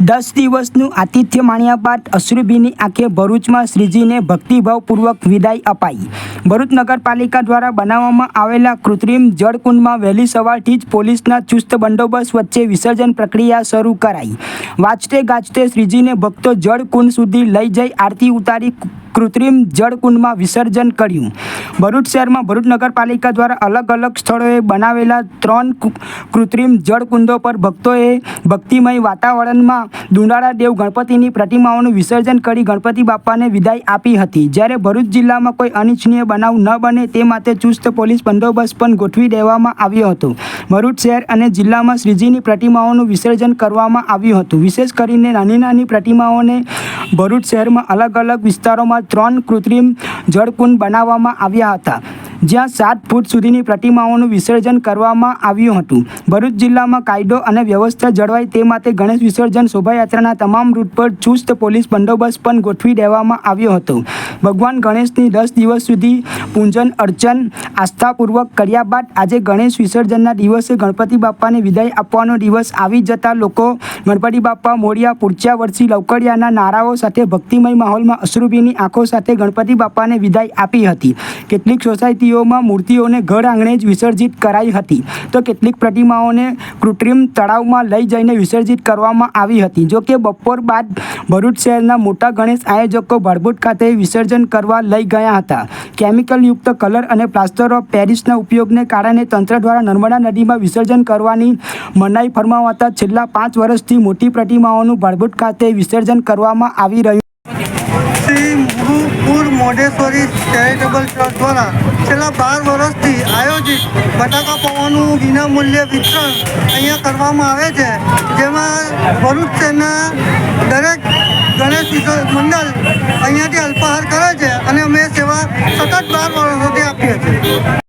દસ દિવસનું આતિથ્ય માણ્યા બાદ અશ્રુભીની આંખે ભરૂચમાં શ્રીજીને ભક્તિભાવપૂર્વક વિદાય અપાઈ. ભરૂચ નગરપાલિકા દ્વારા બનાવવામાં આવેલા કૃત્રિમ જળકુંડમાં વહેલી સવારથી જ પોલીસના ચુસ્ત બંદોબસ્ત વચ્ચે વિસર્જન પ્રક્રિયા શરૂ કરાઈ. વાંચતે ગાજતે શ્રીજીને ભક્તો જળકુંડ સુધી લઈ જઈ આરતી ઉતારી કૃત્રિમ જળકુંડમાં વિસર્જન કર્યું. ભરૂચ શહેરમાં ભરૂચ નગરપાલિકા દ્વારા અલગ અલગ સ્થળોએ બનાવેલા ત્રણ કૃત્રિમ જળકુંડો પર ભક્તોએ ભક્તિમય વાતાવરણમાં દુંડાળા દેવ ગણપતિની પ્રતિમાઓનું વિસર્જન કરી ગણપતિ બાપાને વિદાય આપી હતી. જ્યારે ભરૂચ જિલ્લામાં કોઈ અનિચ્છનીય બનાવ ન બને તે માટે ચુસ્ત પોલીસ બંદોબસ્ત પણ ગોઠવી દેવામાં આવ્યો હતો. ભરૂચ શહેર અને જિલ્લામાં શ્રીજીની પ્રતિમાઓનું વિસર્જન કરવામાં આવ્યું હતું. વિશેષ કરીને નાની નાની પ્રતિમાઓને ભરૂચ શહેરમાં અલગ અલગ વિસ્તારોમાં ત્રણ કૃત્રિમ જળકુંડ બનાવવામાં આવ્યા હતા. જ્યાં સાત ફૂટ સુધીની પ્રતિમાઓનું વિસર્જન કરવામાં આવ્યું હતું. ભરૂચ જિલ્લામાં કાયદો અને વ્યવસ્થા જળવાય તે માટે ગણેશ વિસર્જન શોભાયાત્રાના તમામ રૂટ પર ચુસ્ત પોલીસ બંદોબસ્ત પણ ગોઠવી દેવામાં આવ્યો હતો. ભગવાન ગણેશની દસ દિવસ સુધી પૂજન, અર્ચન, આસ્થાપૂર્વક કર્યા બાદ આજે ગણેશ વિસર્જનના દિવસે ગણપતિ બાપાને વિદાય આપવાનો દિવસ આવી જતા લોકો ગણપતિ બાપા મોડિયા પૂરચ્યા વર્ષી લવકડિયાના નારાઓ સાથે ભક્તિમય માહોલમાં અશ્રુભીની આંખો સાથે ગણપતિ બાપાને વિદાય આપી હતી. કેટલીક સોસાયટીઓમાં મૂર્તિઓને ઘર આંગણે જ વિસર્જિત કરાઈ હતી. તો કેટલીક પ્રતિમાઓને કૃત્રિમ તળાવમાં લઈ જઈને વિસર્જિત કરવામાં આવી હતી. જો કે બપોર બાદ ભરૂચ શહેરના મોટા ગણેશ આયોજકો ભરભૂટ ખાતે વિસર્જન કરવા લઈ ગયા હતા. કેમિકલયુક્ત કલર અને પ્લાસ્ટર ઓફ પેરિસના ઉપયોગને કારણે તંત્ર દ્વારા નર્મદા નદીમાં વિસર્જન કરવાની મનાઈ ફરમાવતા છેલ્લા પાંચ વર્ષથી મોટી પ્રતિમાઓનું ભરભૂટ ખાતે વિસર્જન કરવામાં આવી રહ્યું મોઢેશ્વરી ચેરિટેબલ ટ્રસ્ટ દ્વારા છેલ્લા બાર વર્ષથી આયોજિત બટાકા પૌવાનું વિનામૂલ્ય વિતરણ અહીંયા કરવામાં આવે છે. જેમાં ભરૂચ શહેરના દરેક ગણેશ મંડળ અહીંયાથી અલ્પાહાર કરે છે અને અમે સેવા સતત બાર વર્ષોથી આપીએ છીએ.